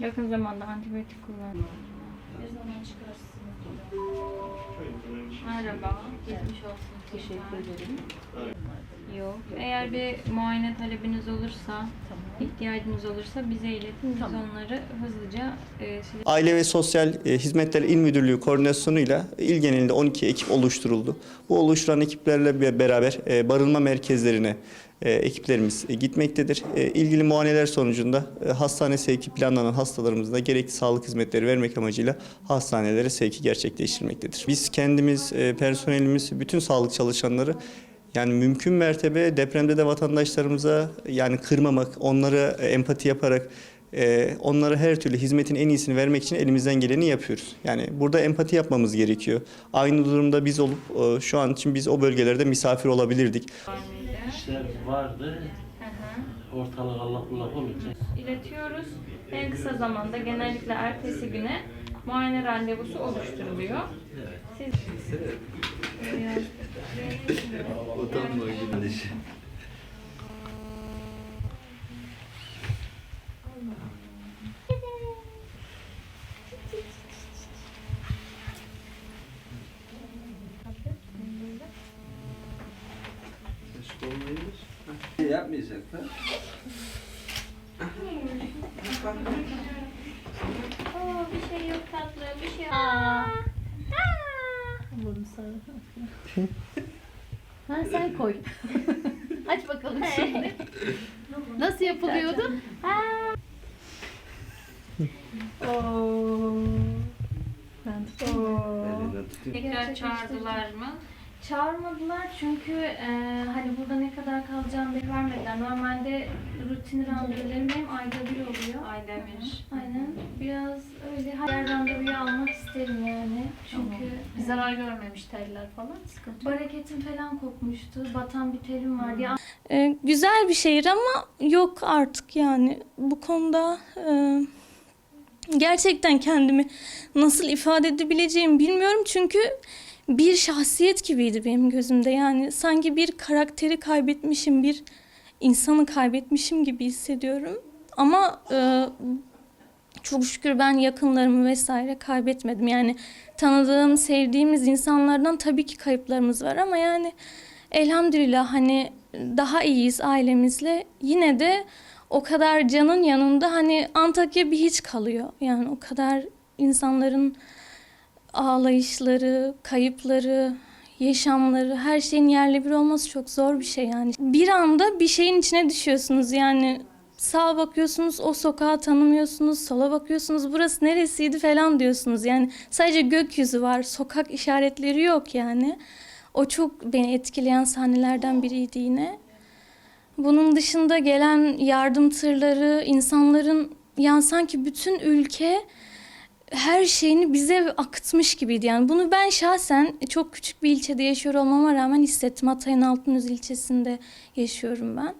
Yakın zamanda antibiyotik kullandım. Ne zaman çıkarsınız? Merhaba. Geçmiş olsun. Teşekkür ederim. Yok. Eğer bir muayene talebiniz olursa, ihtiyacınız olursa bize iletin. Biz Tamam. onları hızlıca e, size Aile ve Sosyal e, Hizmetler İl Müdürlüğü koordinasyonuyla il genelinde 12 ekip oluşturuldu. Bu oluşturan ekiplerle be- beraber e, barınma merkezlerine e, ekiplerimiz e, gitmektedir. E, İlgili muayeneler sonucunda e, hastane sevki planlanan hastalarımızda gerekli sağlık hizmetleri vermek amacıyla hastanelere sevki gerçekleştirmektedir. Biz kendimiz, e, personelimiz, bütün sağlık çalışanları yani mümkün mertebe depremde de vatandaşlarımıza yani kırmamak, onlara e, empati yaparak e, onlara her türlü hizmetin en iyisini vermek için elimizden geleni yapıyoruz. Yani burada empati yapmamız gerekiyor. Aynı durumda biz olup e, şu an için biz o bölgelerde misafir olabilirdik. İşler vardı. Ortalık Allah bullak olunca iletiyoruz. En kısa zamanda genellikle ertesi güne muayene randevusu oluşturuluyor. evet. Siz Biraz- Yapmayacaklar. Oo, bir şey yok tatlı, bir şey yok. Allah'ım sana. ha sen koy. Aç bakalım şimdi. Nasıl yapılıyordu? Oo. Ben Elinden tutayım. Tekrar çağırdılar mı? Çağırmadılar çünkü e, hani burada ne kadar kalacağım belli vermediler. Normalde rutin randevularım benim ayda bir oluyor. Ayda bir. Aynen. Biraz öyle her randevuyu almak isterim yani. Çünkü Bir zarar görmemiş teller falan sıkıntı yok. Bareketim falan kopmuştu. Batan bir telim vardı. Ya Ee, güzel bir şehir ama yok artık yani bu konuda e, gerçekten kendimi nasıl ifade edebileceğimi bilmiyorum çünkü bir şahsiyet gibiydi benim gözümde yani sanki bir karakteri kaybetmişim bir insanı kaybetmişim gibi hissediyorum ama e, çok şükür ben yakınlarımı vesaire kaybetmedim yani tanıdığım sevdiğimiz insanlardan tabii ki kayıplarımız var ama yani elhamdülillah hani daha iyiyiz ailemizle. Yine de o kadar canın yanında hani Antakya bir hiç kalıyor. Yani o kadar insanların ağlayışları, kayıpları, yaşamları, her şeyin yerle bir olması çok zor bir şey yani. Bir anda bir şeyin içine düşüyorsunuz yani. Sağa bakıyorsunuz o sokağı tanımıyorsunuz, sola bakıyorsunuz burası neresiydi falan diyorsunuz. Yani sadece gökyüzü var, sokak işaretleri yok yani. O çok beni etkileyen sahnelerden biriydi yine. Bunun dışında gelen yardım tırları, insanların yani sanki bütün ülke her şeyini bize akıtmış gibiydi. Yani bunu ben şahsen çok küçük bir ilçede yaşıyor olmama rağmen hissettim. Hatay'ın Altınöz ilçesinde yaşıyorum ben.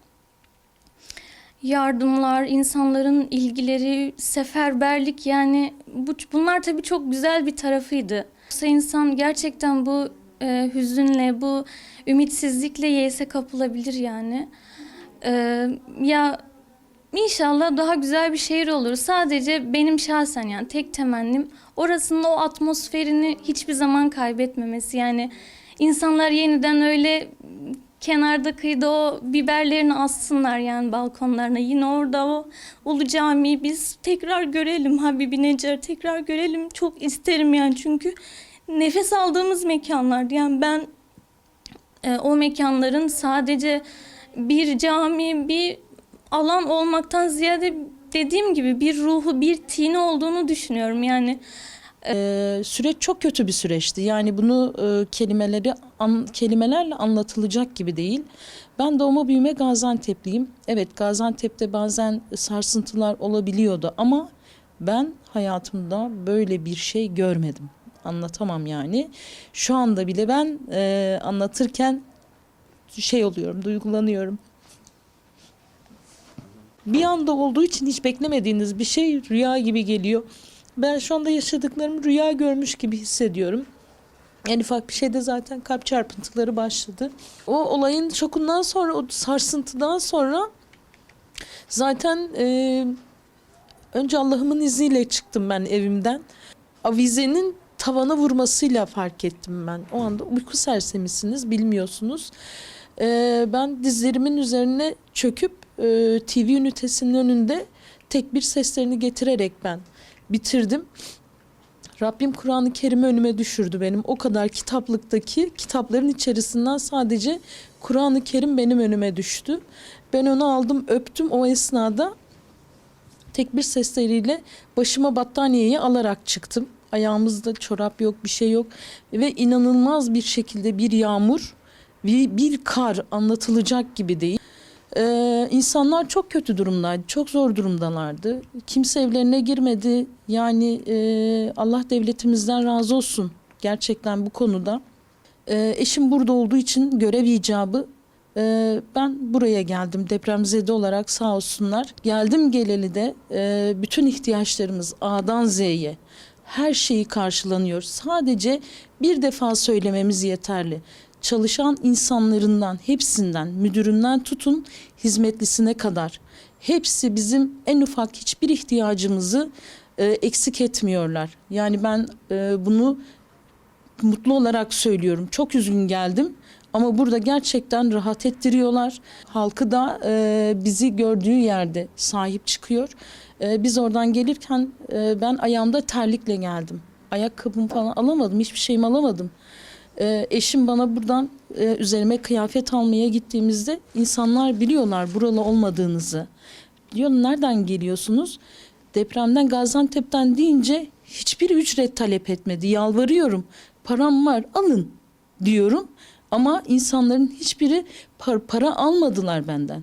Yardımlar, insanların ilgileri, seferberlik yani bu, bunlar tabii çok güzel bir tarafıydı. Yoksa insan gerçekten bu e, hüzünle, bu ümitsizlikle yese kapılabilir yani. E, ya inşallah daha güzel bir şehir olur. Sadece benim şahsen yani tek temennim orasının o atmosferini hiçbir zaman kaybetmemesi. Yani insanlar yeniden öyle kenarda kıyıda o biberlerini assınlar yani balkonlarına. Yine orada o Ulu Cami'yi biz tekrar görelim Habibi Necar tekrar görelim. Çok isterim yani çünkü nefes aldığımız mekanlardı. Yani ben e, o mekanların sadece bir cami, bir alan olmaktan ziyade dediğim gibi bir ruhu, bir tini olduğunu düşünüyorum. Yani Ee, süreç çok kötü bir süreçti. Yani bunu e, kelimeleri an, kelimelerle anlatılacak gibi değil. Ben doğma büyüme Gaziantep'liyim. Evet Gaziantep'te bazen sarsıntılar olabiliyordu ama ben hayatımda böyle bir şey görmedim. Anlatamam yani. Şu anda bile ben e, anlatırken şey oluyorum, duygulanıyorum. Bir anda olduğu için hiç beklemediğiniz bir şey rüya gibi geliyor. Ben şu anda yaşadıklarımı rüya görmüş gibi hissediyorum. En ufak bir şeyde zaten kalp çarpıntıları başladı. O olayın şokundan sonra, o sarsıntıdan sonra zaten e, Önce Allah'ımın izniyle çıktım ben evimden. Avizenin tavana vurmasıyla fark ettim ben. O anda uyku sersemisiniz bilmiyorsunuz. Ee, ben dizlerimin üzerine çöküp e, TV ünitesinin önünde tekbir seslerini getirerek ben bitirdim. Rabbim Kur'an-ı Kerim'i önüme düşürdü benim. O kadar kitaplıktaki kitapların içerisinden sadece Kur'an-ı Kerim benim önüme düştü. Ben onu aldım öptüm o esnada tekbir sesleriyle başıma battaniyeyi alarak çıktım. Ayağımızda çorap yok bir şey yok ve inanılmaz bir şekilde bir yağmur bir, bir kar anlatılacak gibi değil. Ee, insanlar çok kötü durumdaydı, çok zor durumdalardı. Kimse evlerine girmedi. Yani e, Allah devletimizden razı olsun gerçekten bu konuda. Ee, eşim burada olduğu için görev icabı e, ben buraya geldim depremzede olarak sağ olsunlar. Geldim geleli de e, bütün ihtiyaçlarımız A'dan Z'ye her şeyi karşılanıyor. Sadece bir defa söylememiz yeterli çalışan insanlarından, hepsinden, müdüründen tutun hizmetlisine kadar hepsi bizim en ufak hiçbir ihtiyacımızı e, eksik etmiyorlar. Yani ben e, bunu mutlu olarak söylüyorum. Çok üzgün geldim ama burada gerçekten rahat ettiriyorlar. Halkı da e, bizi gördüğü yerde sahip çıkıyor. E, biz oradan gelirken e, ben ayağımda terlikle geldim. Ayakkabımı falan alamadım, hiçbir şeyimi alamadım. Ee, eşim bana buradan e, üzerime kıyafet almaya gittiğimizde insanlar biliyorlar buralı olmadığınızı. Diyor nereden geliyorsunuz? Depremden Gaziantep'ten deyince hiçbir ücret talep etmedi. Yalvarıyorum. Param var alın diyorum. Ama insanların hiçbiri par- para almadılar benden.